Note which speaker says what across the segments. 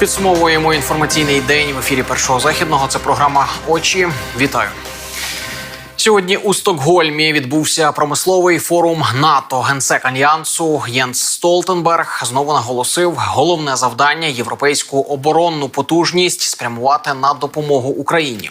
Speaker 1: Підсумовуємо інформаційний день в ефірі першого західного. Це програма Очі. Вітаю. Сьогодні у Стокгольмі відбувся промисловий форум НАТО. Генсек альянсу Єнс Столтенберг знову наголосив, головне завдання європейську оборонну потужність спрямувати на допомогу Україні.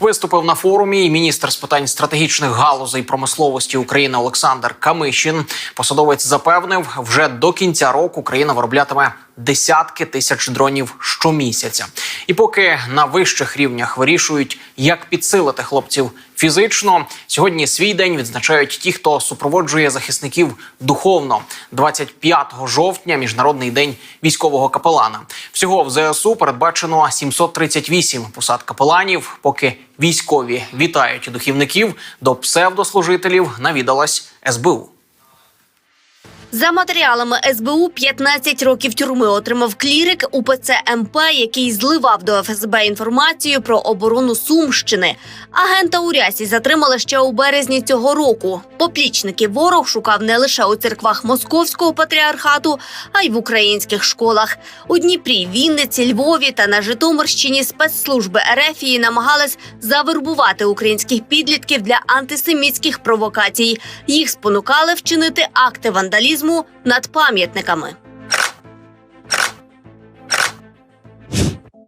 Speaker 1: Виступив на форумі і міністр з питань стратегічних галузей промисловості України Олександр Камишин. Посадовець запевнив, вже до кінця року країна вироблятиме десятки тисяч дронів щомісяця. І поки на вищих рівнях вирішують, як підсилити хлопців фізично, сьогодні свій день відзначають ті, хто супроводжує захисників духовно. 25 жовтня, міжнародний день військового капелана. Всього в ЗСУ передбачено 738 посад капеланів. Поки військові вітають духівників, до псевдослужителів навідалась СБУ.
Speaker 2: За матеріалами СБУ 15 років тюрми отримав клірик УПЦ МП, який зливав до ФСБ інформацію про оборону Сумщини. Агента у рясі затримали ще у березні цього року. Поплічників ворог шукав не лише у церквах Московського патріархату, а й в українських школах. У Дніпрі, Вінниці, Львові та на Житомирщині спецслужби Ерефії намагались завербувати українських підлітків для антисемітських провокацій. Їх спонукали вчинити акти вандалізму над пам'ятниками.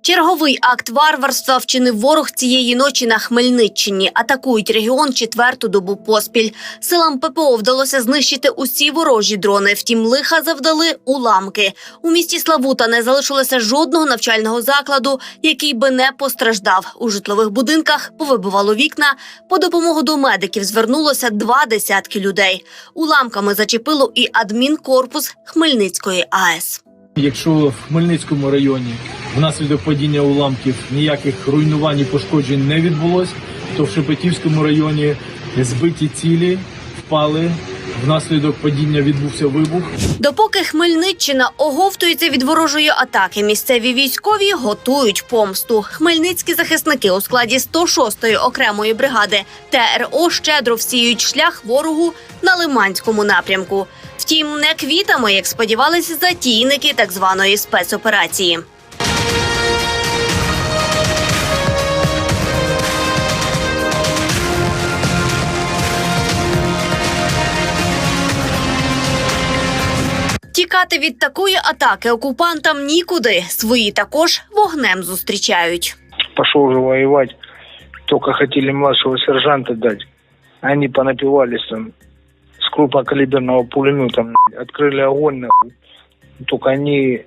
Speaker 2: Черговий акт варварства вчинив ворог цієї ночі на Хмельниччині. Атакують регіон четверту добу поспіль. Силам ППО вдалося знищити усі ворожі дрони. Втім, лиха завдали уламки. У місті Славута не залишилося жодного навчального закладу, який би не постраждав. У житлових будинках повибивало вікна. По допомогу до медиків звернулося два десятки людей. Уламками зачепило і адмінкорпус Хмельницької АЕС.
Speaker 3: Якщо в Хмельницькому районі внаслідок падіння уламків ніяких руйнувань і пошкоджень не відбулось, то в Шепетівському районі збиті цілі впали. Внаслідок падіння відбувся вибух.
Speaker 2: Допоки Хмельниччина оговтується від ворожої атаки, місцеві військові готують помсту. Хмельницькі захисники у складі 106-ї окремої бригади ТРО щедро всіють шлях ворогу на Лиманському напрямку. Втім, не квітами, як сподівалися затійники так званої спецоперації. Тікати від такої атаки окупантам нікуди. Свої також вогнем зустрічають.
Speaker 4: пошел уже воевать. Только хотели младшего сержанта дать. Они понапивались там с крупнокалиберного пулемета. Открыли огонь. нахуй. Только они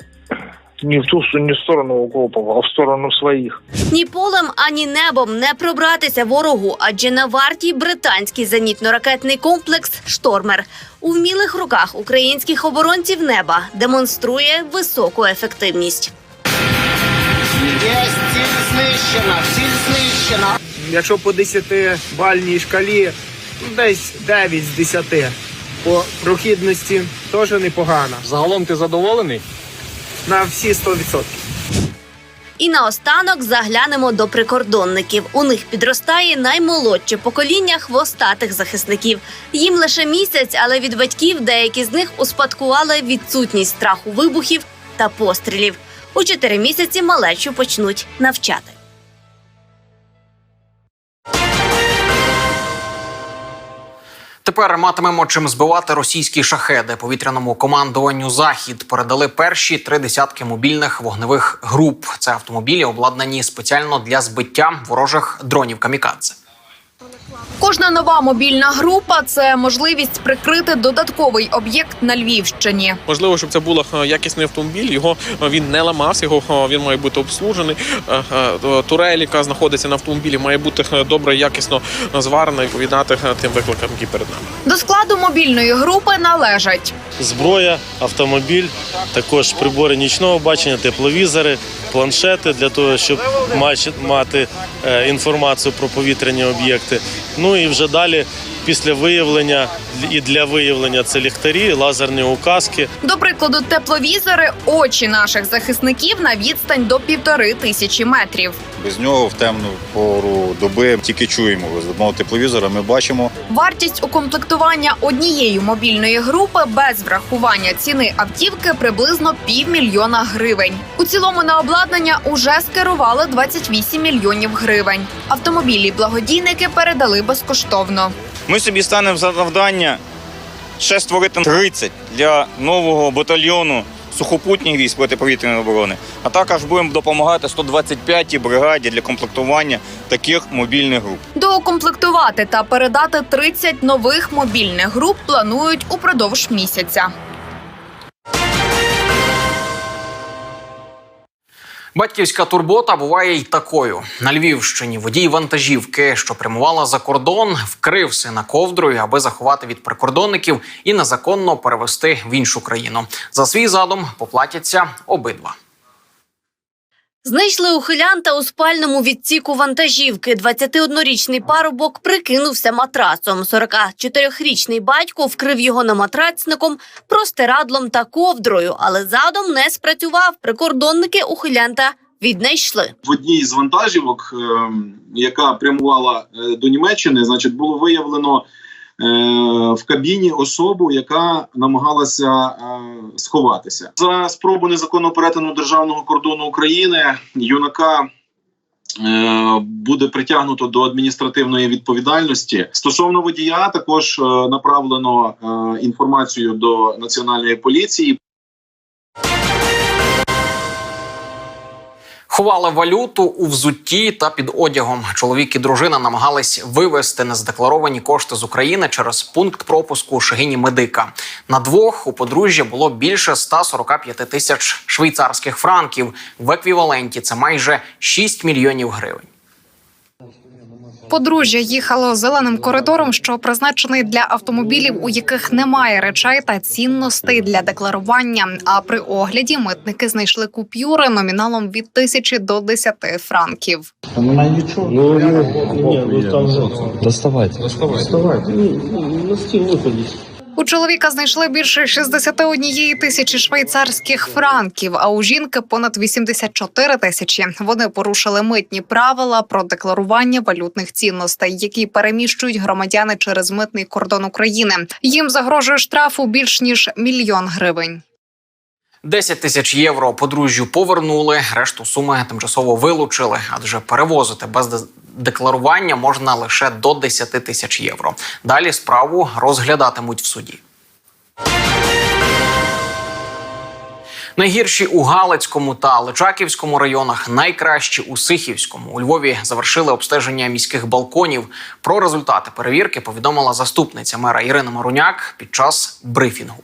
Speaker 4: не в ту не в сторону укропов, а в сторону своих.
Speaker 2: Ні полем, ані небом не пробратися ворогу, адже на варті британський зенітно-ракетний комплекс Штормер у вмілих руках українських оборонців неба демонструє високу ефективність.
Speaker 5: Є ціль знищена, ціль знищена.
Speaker 6: Якщо по 10-бальній шкалі, десь 9 з 10. По прохідності теж непогано.
Speaker 3: Загалом ти задоволений?
Speaker 6: На всі 100%.
Speaker 2: І наостанок заглянемо до прикордонників. У них підростає наймолодше покоління хвостатих захисників. Їм лише місяць, але від батьків деякі з них успадкували відсутність страху вибухів та пострілів. У чотири місяці малечу почнуть навчати.
Speaker 1: Тепер матимемо чим збивати російські шахеди. Повітряному командуванню Захід передали перші три десятки мобільних вогневих груп. Це автомобілі, обладнані спеціально для збиття ворожих дронів камікадзе.
Speaker 7: Кожна нова мобільна група це можливість прикрити додатковий об'єкт на Львівщині.
Speaker 8: Можливо, щоб це був е, якісний автомобіль. Його е, він не ламався, його е, він має бути обслужений. Турель, яка знаходиться на автомобілі, має бути добре, якісно зварена і відповідати тим викликам, які перед нами.
Speaker 7: До складу мобільної групи належать
Speaker 9: зброя, автомобіль, також прибори нічного бачення, тепловізори, планшети для того, щоб мати е, інформацію про повітряні об'єкти. Ну і вже далі
Speaker 10: після виявлення і для виявлення це ліхтарі, лазерні указки.
Speaker 7: До прикладу, тепловізори очі наших захисників на відстань до півтори тисячі метрів.
Speaker 11: Без нього в темну пору доби тільки чуємо. За допомогою тепловізора ми бачимо
Speaker 7: Вартість укомплектування однієї мобільної групи без врахування ціни автівки приблизно півмільйона гривень. У цілому на обладнання уже скерували 28 мільйонів гривень. Автомобілі благодійники передали безкоштовно.
Speaker 12: Ми собі станемо завдання ще створити 30 для нового батальйону сухопутніх військ протиповітряної оборони, а також будемо допомагати 125-й бригаді для комплектування таких мобільних груп.
Speaker 7: Доукомплектувати та передати 30 нових мобільних груп планують упродовж місяця.
Speaker 1: Батьківська турбота буває й такою. На Львівщині водій вантажівки, що прямувала за кордон, вкрив сина ковдрою, аби заховати від прикордонників і незаконно перевести в іншу країну. За свій задум поплатяться обидва.
Speaker 2: Знайшли ухилянта у спальному відсіку вантажівки. 21-річний парубок прикинувся матрацом. 44-річний батько вкрив його наматрацником, простирадлом та ковдрою, але задом не спрацював. Прикордонники ухилянта віднайшли.
Speaker 13: в одній з вантажівок, е, яка прямувала е, до Німеччини, значить, було виявлено в кабіні особу, яка намагалася е, сховатися за спробу незаконного перетину державного кордону України. Юнака. е, Буде притягнуто до адміністративної відповідальності стосовно водія. Також е, направлено е, інформацію до національної поліції.
Speaker 1: Ховали валюту у взутті та під одягом. Чоловік і дружина намагались вивезти незадекларовані кошти з України через пункт пропуску Шегині Медика. На двох у подружжя було більше 145 тисяч швейцарських франків. В еквіваленті це майже 6 мільйонів гривень.
Speaker 7: Подружжя їхало зеленим коридором, що призначений для автомобілів, у яких немає речей та цінностей для декларування. А при огляді митники знайшли купюри номіналом від тисячі до 10 франків. У чоловіка знайшли більше 61 тисячі швейцарських франків, а у жінки понад 84 тисячі. Вони порушили митні правила про декларування валютних цінностей, які переміщують громадяни через митний кордон України. Їм загрожує штраф у більш ніж мільйон гривень.
Speaker 1: 10 тисяч євро подружжю повернули, решту суми тимчасово вилучили, адже перевозити без декларування можна лише до 10 тисяч євро. Далі справу розглядатимуть в суді. Найгірші у Галицькому та Личаківському районах, найкращі у Сихівському. У Львові завершили обстеження міських балконів. Про результати перевірки повідомила заступниця мера Ірина Маруняк під час брифінгу.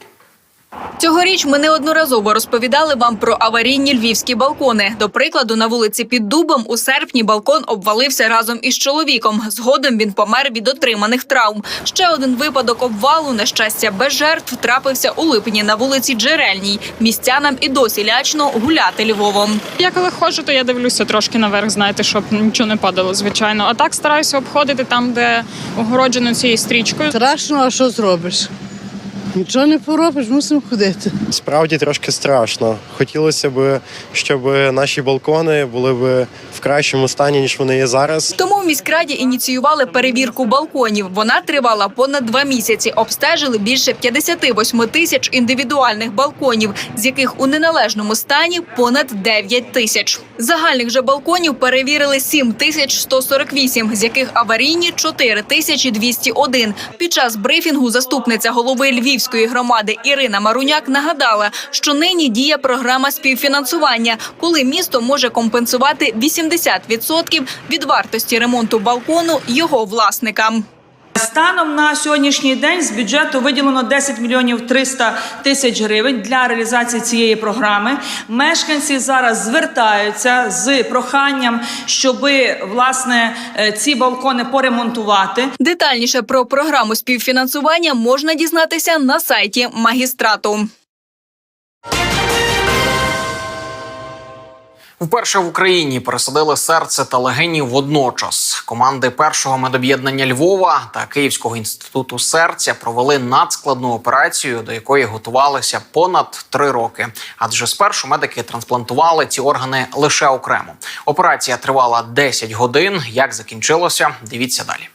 Speaker 14: Цьогоріч ми неодноразово розповідали вам про аварійні львівські балкони. До прикладу, на вулиці під Дубом у серпні балкон обвалився разом із чоловіком. Згодом він помер від отриманих травм. Ще один випадок обвалу, на щастя, без жертв трапився у липні на вулиці Джерельній. Містянам і досі лячно гуляти Львовом.
Speaker 15: Я коли ходжу, то я дивлюся трошки наверх, знаєте, щоб нічого не падало, звичайно. А так стараюся обходити там, де огороджено цією стрічкою.
Speaker 16: Страшно, а що зробиш? Нічого не поробиш, мусимо ходити.
Speaker 17: Справді трошки страшно. Хотілося б, щоб наші балкони були б в кращому стані, ніж вони є зараз.
Speaker 14: Тому в міськраді ініціювали перевірку балконів. Вона тривала понад два місяці. Обстежили більше 58 тисяч індивідуальних балконів, з яких у неналежному стані понад 9 тисяч. Загальних же балконів перевірили 7 тисяч 148, з яких аварійні 4 тисячі 201. Під час брифінгу заступниця голови Львівської громади Ірина Маруняк нагадала, що нині діє програма співфінансування, коли місто може компенсувати 80% від вартості ремонту балкону його власникам.
Speaker 18: Станом на сьогоднішній день з бюджету виділено 10 мільйонів 300 тисяч гривень для реалізації цієї програми. Мешканці зараз звертаються з проханням, щоб власне е, ці балкони поремонтувати.
Speaker 14: Детальніше про програму співфінансування можна дізнатися на сайті магістрату.
Speaker 1: Вперше в Україні пересадили серце та легені водночас. Команди першого медоб'єднання Львова та Київського інституту серця провели надскладну операцію, до якої готувалися понад три роки. Адже спершу медики трансплантували ці органи лише окремо. Операція тривала 10 годин. Як закінчилося, дивіться далі.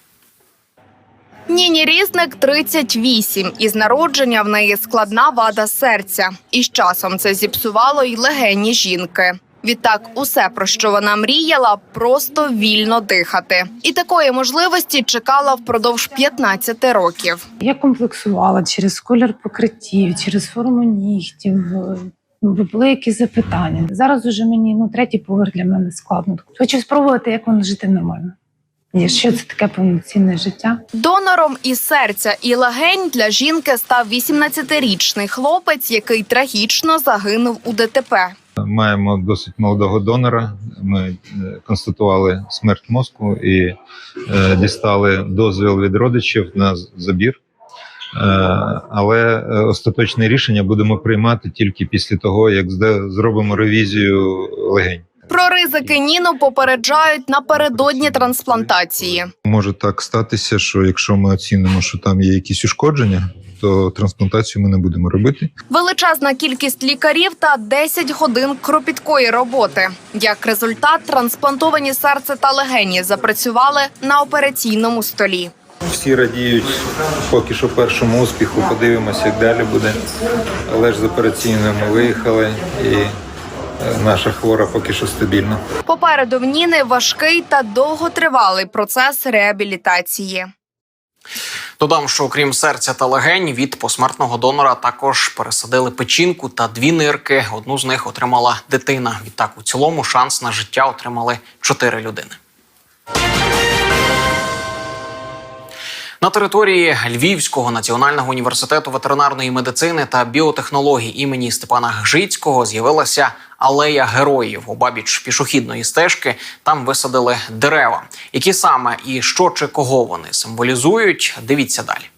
Speaker 7: Ніні Різник 38. Із народження в неї складна вада серця. І з часом це зіпсувало й легені жінки. Відтак, усе, про що вона мріяла, просто вільно дихати. І такої можливості чекала впродовж 15 років.
Speaker 19: Я комплексувала через колір покриттів, через форму нігтів. Ну, Були якісь запитання. Зараз уже мені ну третій поверх для мене складно. Хочу спробувати, як воно жити нормально. Що це таке повноцінне життя?
Speaker 7: Донором і серця, і легень для жінки став 18-річний хлопець, який трагічно загинув у ДТП.
Speaker 20: Маємо досить молодого донора. Ми е, констатували смерть мозку і е, дістали дозвіл від родичів на забір. Е, але остаточне рішення будемо приймати тільки після того, як зробимо ревізію легень.
Speaker 7: Про ризики Ніну попереджають напередодні трансплантації.
Speaker 20: Може так статися, що якщо ми оцінимо, що там є якісь ушкодження, то трансплантацію ми не будемо робити.
Speaker 7: Величезна кількість лікарів та 10 годин кропіткої роботи. Як результат, трансплантовані серце та легені запрацювали на операційному столі.
Speaker 20: Всі радіють поки що першому успіху. Подивимося, як далі буде. Але ж з операційною ми виїхали, і е, наша хвора поки що стабільна.
Speaker 7: Попереду в Ніни важкий та довготривалий процес реабілітації.
Speaker 1: Додам, що окрім серця та легень від посмертного донора також пересадили печінку та дві нирки. Одну з них отримала дитина. Відтак, у цілому шанс на життя отримали чотири людини. На території Львівського національного університету ветеринарної медицини та біотехнологій імені Степана Гжицького з'явилася алея героїв. Обабіч пішохідної стежки там висадили дерева. Які саме і що чи кого вони символізують? Дивіться далі.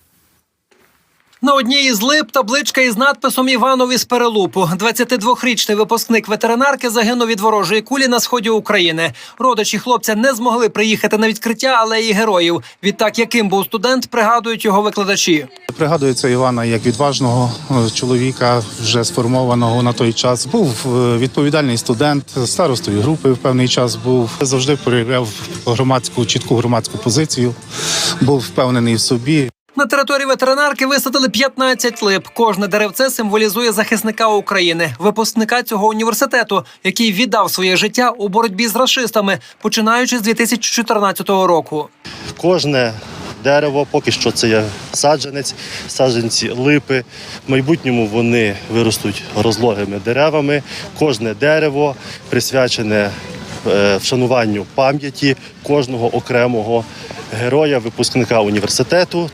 Speaker 21: На одній із лип табличка із надписом Іванов із перелупу. 22-річний випускник ветеринарки загинув від ворожої кулі на сході України. Родичі хлопця не змогли приїхати на відкриття алеї героїв. Відтак, яким був студент, пригадують його викладачі.
Speaker 22: Пригадується Івана як відважного е, чоловіка, вже сформованого на той час. Був е, відповідальний студент, старостою групи в певний час був. Завжди проявляв громадську чітку громадську позицію, був впевнений в собі.
Speaker 21: На території ветеринарки висадили 15 лип. Кожне деревце символізує захисника України, випускника цього університету, який віддав своє життя у боротьбі з рашистами, починаючи з 2014 року.
Speaker 9: Кожне дерево, поки що це є саджанець, саджанці липи. В майбутньому вони виростуть розлогими деревами. Кожне дерево присвячене е, вшануванню пам'яті кожного окремого героя, випускника університету.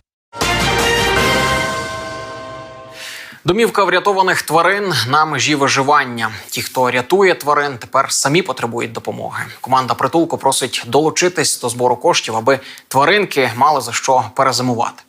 Speaker 1: Домівка врятованих тварин на межі виживання. Ті, хто рятує тварин, тепер самі потребують допомоги. Команда притулку просить долучитись до збору коштів, аби тваринки мали за що перезимувати.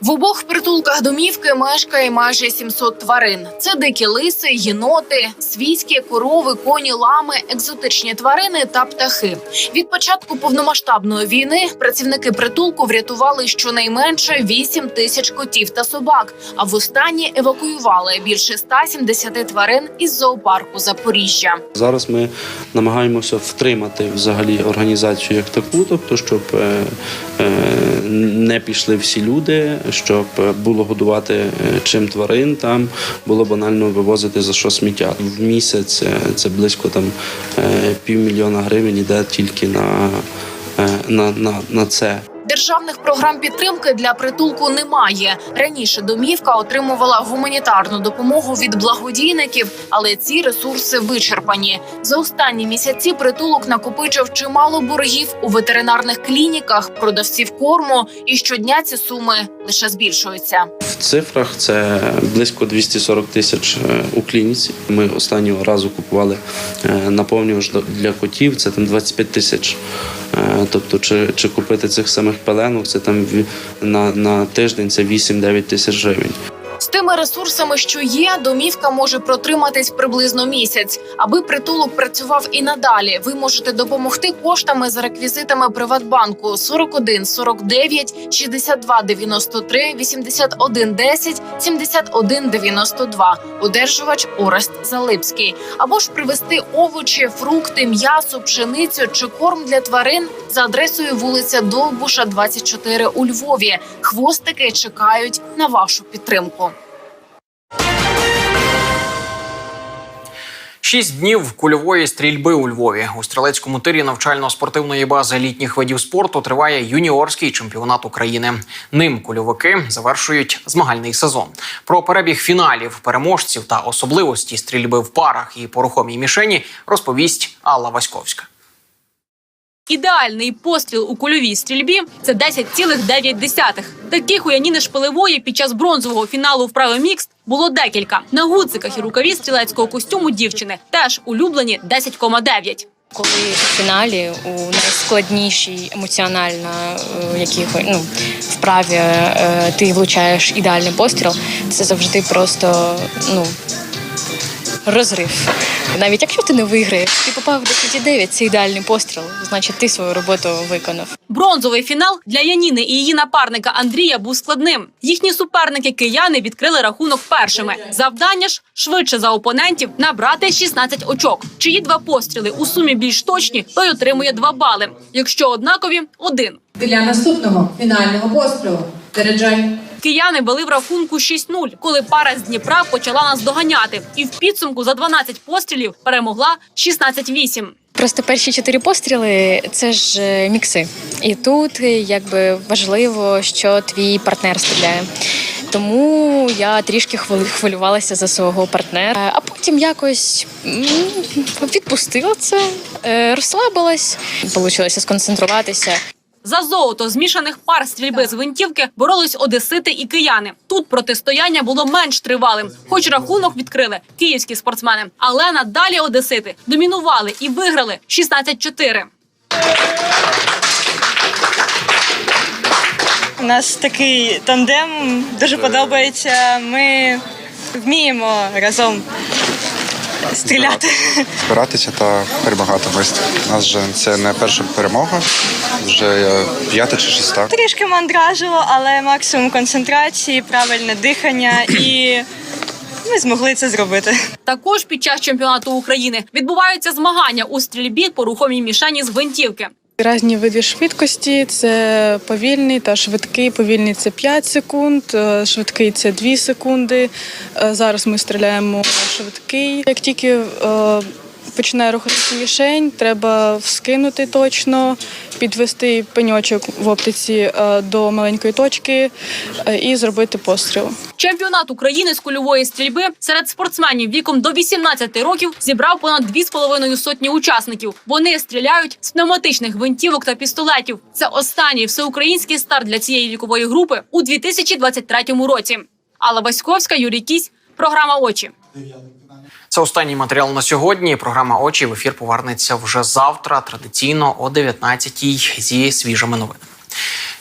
Speaker 7: В обох притулках домівки мешкає майже 700 тварин. Це дикі лиси, єноти, свійські, корови, коні, лами, екзотичні тварини та птахи. Від початку повномасштабної війни працівники притулку врятували щонайменше 8 тисяч котів та собак. А востаннє евакуювали більше 170 тварин із зоопарку Запоріжжя.
Speaker 10: Зараз ми намагаємося втримати взагалі організацію як таку, тобто, щоб е, е, не пішли всі люди, щоб було годувати е, чим тварин, там було банально вивозити за що сміття. В місяць е, це близько там е, півмільйона гривень іде тільки на, е, на, на, на це.
Speaker 7: Державних програм підтримки для притулку немає. Раніше домівка отримувала гуманітарну допомогу від благодійників, але ці ресурси вичерпані. За останні місяці притулок накопичив чимало боргів у ветеринарних клініках, продавців корму, і щодня ці суми лише збільшуються.
Speaker 10: В цифрах це близько 240 тисяч е, у клініці. Ми останнього разу купували е, наповнювач для котів. Це там 25 тисяч. Е, Тобто, чи, чи купити цих самих пеленок, це там на, на тиждень це 8-9 тисяч гривень.
Speaker 23: Тими ресурсами, що є, домівка може протриматись приблизно місяць. Аби притулок працював і надалі. Ви можете допомогти коштами за реквізитами Приватбанку 41 49 62 93 81 10 71 92. Одержувач Орест Залипський. Або ж привезти овочі, фрукти, м'ясо, пшеницю чи корм для тварин за адресою вулиця Довбуша, 24 у Львові. Хвостики чекають на вашу підтримку.
Speaker 1: Шість днів кульової стрільби у Львові у стрілецькому тирі навчально-спортивної бази літніх видів спорту триває юніорський чемпіонат України. Ним кульовики завершують змагальний сезон. Про перебіг фіналів, переможців та особливості стрільби в парах і порухомій мішені розповість Алла Васьковська.
Speaker 24: Ідеальний постріл у кульовій стрільбі це 10,9. Таких у Яніни Шпилевої під час бронзового фіналу вправи мікст було декілька. На гудзиках і рукаві стрілецького костюму дівчини теж улюблені 10,9.
Speaker 25: Коли в фіналі у найскладнішій емоціонально е, ну вправі е, ти влучаєш ідеальний постріл, це завжди просто ну розрив. Навіть якщо ти не виграєш, ти попав в 10,9, це ідеальний постріл, значить ти свою роботу виконав.
Speaker 24: Бронзовий фінал для Яніни і її напарника Андрія був складним. Їхні суперники кияни відкрили рахунок першими. Завдання ж швидше за опонентів набрати 16 очок. Чиї два постріли у сумі більш точні, той отримує 2 бали. Якщо однакові один.
Speaker 26: Для наступного фінального пострілу заряджай.
Speaker 24: Кияни вели в рахунку 6-0, коли пара з Дніпра почала нас доганяти, і в підсумку за 12 пострілів перемогла 16-8.
Speaker 25: Просто перші чотири постріли це ж е, мікси. І тут е, якби важливо, що твій партнер стріляє. Тому я трішки хвилю- хвилювалася за свого партнера, а потім якось відпустила це, е, розслабилась, Получилося сконцентруватися.
Speaker 24: За золото змішаних пар стрільби з гвинтівки боролись одесити і кияни. Тут протистояння було менш тривалим, хоч рахунок відкрили київські спортсмени. Але надалі одесити домінували і виграли 16-4.
Speaker 27: У нас такий тандем дуже подобається. Ми вміємо разом стріляти.
Speaker 28: збиратися та перемагати гостя. У нас вже це не перша перемога, вже п'ята чи шеста.
Speaker 27: Трішки мандражило, але максимум концентрації, правильне дихання і ми змогли це зробити.
Speaker 24: Також під час чемпіонату України відбуваються змагання у стрільбі по рухомій мішені з гвинтівки.
Speaker 29: Різні види швидкості це повільний та швидкий. Повільний це 5 секунд, е, швидкий це 2 секунди. Е, Зараз ми стріляємо швидкий. Як тільки е, починає рухатися мішень, треба вскинути точно, підвести пеньочок в оптиці е, до маленької точки е, і зробити постріл.
Speaker 24: Чемпіонат України з кульової стрільби серед спортсменів віком до 18 років зібрав понад 2,5 сотні учасників. Вони стріляють з пневматичних гвинтівок та пістолетів. Це останній всеукраїнський старт для цієї вікової групи у 2023 році. Алла Васьковська, Юрій Кісь, програма Очі.
Speaker 1: Це останній матеріал на сьогодні. Програма очі в ефір повернеться вже завтра, традиційно о 19-й зі свіжими новинами.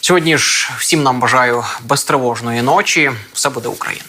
Speaker 1: Сьогодні ж всім нам бажаю безтривожної ночі. Все буде Україна.